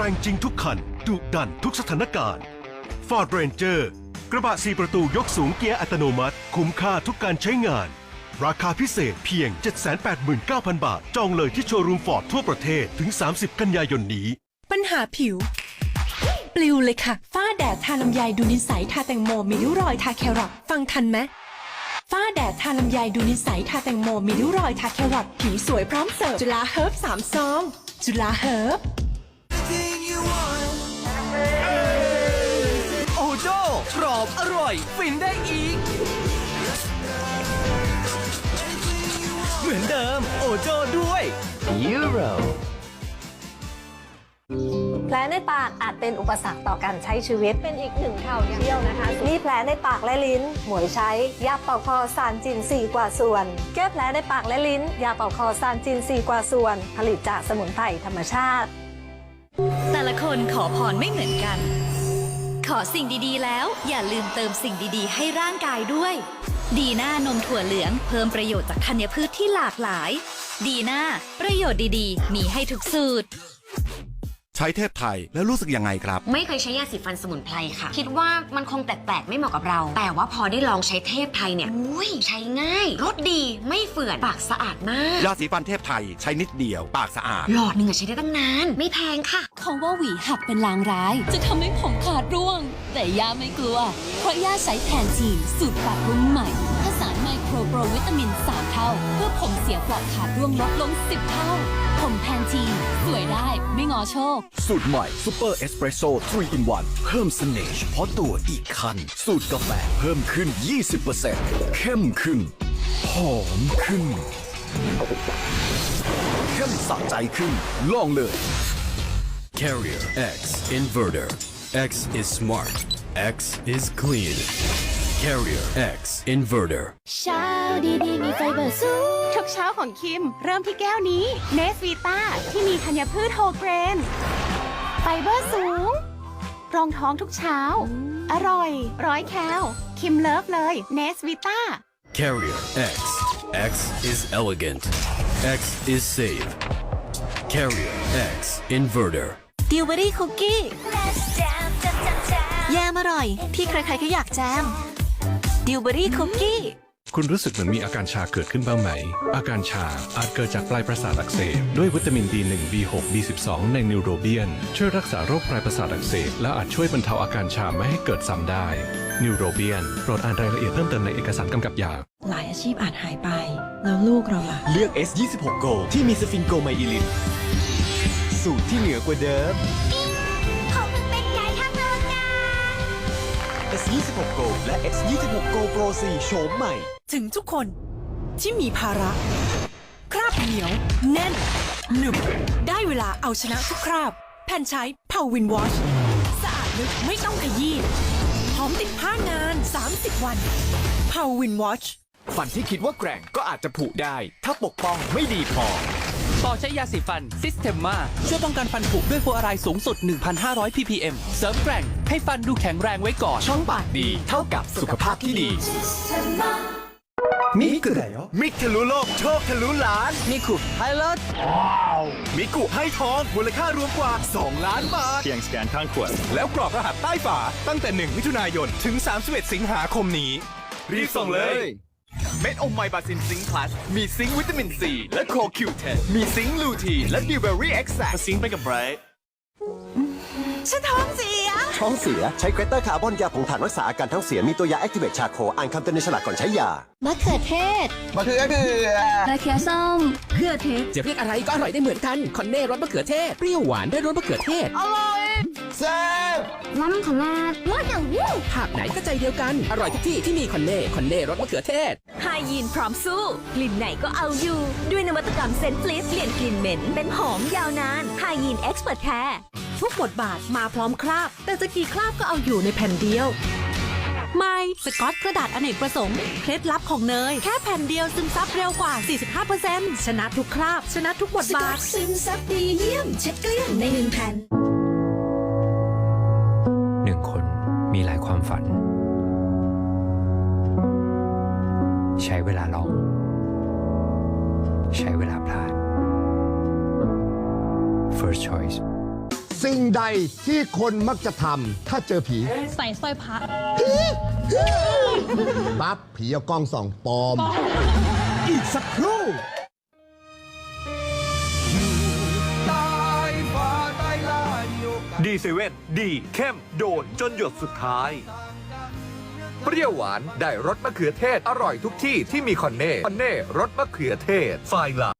แรงจริงทุกคันดุดันทุกสถานการณ์ Ford Ranger กระบะ 4 ประตูยกสูงเกียร์อัตโนมัติ คุ้มค่าทุกการใช้งาน ราคาพิเศษเพียง 789,000 บาท จองเลยที่โชว์รูมฟอร์ดทั่วประเทศถึง 30 กันยายนนี้ ปัญหาผิว ปลิวเลยค่ะ ฝ้าแดดทาลำไยดูนิสัยทาแตงโมมีริ้วรอยทาแครอทฟังทันไหมฝ้าแดดทาลำไยดูนิสัยทาแตงโมมีริ้วรอยทาแครอทผิวสวยพร้อมเสิร์ฟจุฬาเฮิร์บสามซองจุฬาเฮิร์บ รอบ อร่อย ฟินได้อีก เหมือนเดิม โอโจด้วยยูโรแผลในปากอาจเป็นอุปสรรคต่อการใช้ชีวิตเป็นอีกหนึ่งข่าวเที่ยวนะคะมีแผลในปากและลิ้น หมวยใช้ ยาเป่าคอซานจิน 4 กว่าส่วน แก้แผลในปากและลิ้น ยาเป่าคอซานจิน 4 กว่าส่วน ผลิตจากสมุนไพรธรรมชาติ แต่ละคนขอพรไม่เหมือนกัน ขอสิ่งดีๆ แล้ว อย่าลืมเติมสิ่งดีๆ ให้ร่างกายด้วย ดีหน้านมถั่วเหลืองเพิ่มประโยชน์จากธัญพืชที่หลากหลาย ดีหน้าประโยชน์ดีๆ มีให้ทุกสูตร ช้เทพไทยแล้วรู้สึกยังไงครับ ไม่เคยใช้ยาสีฟันสมุนไพรค่ะ คิดว่ามันคงแปลกๆ ไม่เหมาะกับเรา แต่ว่าพอได้ลองใช้เทพไทยเนี่ยอุ้ยใช้ง่ายรสดีไม่เฝื่อนปากสะอาดมาก ยาสีฟันเทพไทยใช้นิดเดียว ปากสะอาด หลอดหนึ่งอะใช้ได้ตั้งนาน ไม่แพงค่ะ เขาว่าหวีหักเป็นลางร้าย จะทำให้ผมขาดร่วง แต่ย่าไม่กลัว เพราะย่าใช้แทนทีนสูตรปรับรุ่นใหม่ผสานไม โปรวิตามิน 3 เท่า เพื่อผมเสียปลอดขาดร่วงลดลง 10 เท่า ผมแทนทีนสวยได้ไม่งอโชค สูตรใหม่ซูเปอร์เอสเปรสโซ่3 in 1เพิ่มเสน่ห์เฉพาะตัวอีกคัน สูตรกาแฟเพิ่มขึ้น 20%เข้มขึ้น หอมขึ้น เข้มสะใจขึ้น ลองเลย Carrier X Inverter. X is smart. X is clean. Carrier X Inverter. เช้าดีๆมีไฟเบอร์สูงทุกเช้าของคิม เริ่มที่แก้วนี้เนสวีต้าที่มีธัญพืชโฮเกรน ไฟเบอร์สูง รองท้องทุกเช้า อร่อย ร้อยแคลคิมเลิฟเลยเนสวีต้า Carrier X. X is elegant. X is safe. Carrier X Inverter. ดิวเบอรี่คุกกี้แยมอร่อย ที่ใครๆก็อยากแจม ดิวเบอรี่คุกกี้ คุณรู้สึกเหมือนมีอาการชาเกิดขึ้นบ้างไหม อาการชาอาจเกิดจากปลายประสาทอักเสบด้วยวิตามิน B1 B6 B12 ในนิวโรเบียน ช่วยรักษาโรคปลายประสาทอักเสบและอาจช่วยบรรเทาอาการชาไม่ให้เกิดซ้ำได้ นิวโรเบียนโปรดอ่านรายละเอียดเพิ่มเติมในเอกสารกำกับยา หลายอาชีพอาจหายไป แล้วลูกเราล่ะ เลือก S26 Go ที่มีสฟินโกไมอิลินสูตรที่เหนือกว่าเดิม S26 Go และ X26 Go Pro 4 โฉมใหม่ ถึงทุกคนที่มีภาระ คราบเหนียว แน่น หนึบ ได้เวลาเอาชนะทุกคราบ แผ่นใช้เผาวินวอชสะอาดลึกไม่ต้องขยี้หอมติดผ้านาน 30 วันเผาวินวอชฟันที่คิดว่าแกร่งก็อาจจะผุได้ ถ้าปกป้องไม่ดีพอ ต่อใช้ยาสีฟันซิสเ e มมาช่วยป้องกันฟันผุด้วยฟลูออไรด์สูงสุด 1,500 ppm เสริมแกร่งให้ฟันดูแข็งแรงไว้ก่อน ช่องปากดีเท่ากับสุขภาพที่ดี มิกุไดมิกทะลุโลกโชคทะลุล้าน มิกุไฮเลตมิกุให้ทองมูลค่ารวมกว่า 2 ล้านบาท เพียงสแกนข้างขวด แล้วกรอกรหัสใต้ฝาตั้งแต่ 1 มิถุนายน ถึง 31 สิงหาคมนี้ รีบส่งเลย เม็ดอมไมบาซินซิงค์พลัสมีซิงค์วิตามินซีและโคคิวเทนมีซิงค์ลูทีนและดิวเบอรี่เอ็กซ์แซซิงค์ไปกับไบรท์ฉันท้องเสีย ท้องเสียใช้เกรเตอร์คาร์บอนยาผงถ่านรักษาอาการท้องเสียมีตัวยาแอคทีเวตชาโคอ่านคำเตือนในฉลากก่อนใช้ยามะเขือเทศมะเขือเถือมะเขือส้มเขือเทศจะเรียกอะไรก็อร่อยได้เหมือนกัน คอนเน่รสมะเขือเทศเปรี้ยวหวานด้วยรสมะเขือเทศ แซ่บน้ำขนาดมากอย่างวู้ภาคไหนก็ใจเดียวกัน อร่อยทุกที่ที่มีคอนเน่คอนเน่รสมะเขือเทศไฮยีนพร้อมสู้กลิ่นไหนก็เอาอยู่ ด้วยนวัตกรรมเซนฟลิสเปลี่ยนกลิ่นเหม็น เป็นหอมยาวนานไฮยีนเอ็กซ์เพรสแคร์ทุกบทบาทมาพร้อมคราบ แต่จะกี่คราบก็เอาอยู่ในแผ่นเดียวไม่สกอตกระดาษอเนกประสงค์ เคล็ดลับของเนย แค่แผ่นเดียวซึมซับเร็วกว่า 45%ชนะทุกคราบ ชนะทุกบทบาทซึมซับดีเยี่ยมเช็ดเกลี้ยงในหนึ่งแผ่น มีหลายความฝัน ใช้เวลาลอง ใช้เวลาพลาด First choice สิ่งใดที่คนมักจะทำถ้าเจอผี ใส่สร้อยพระปั๊บผีเอากล้องส่องปลอม อีกสักครู่ ดีเซเว่นดีเข้มโดนจนหยดสุดท้าย เปรี้ยวหวานได้รสมะเขือเทศอร่อยทุกที่ที่มีคอนเน่ คอนเน่รสมะเขือเทศไฟลา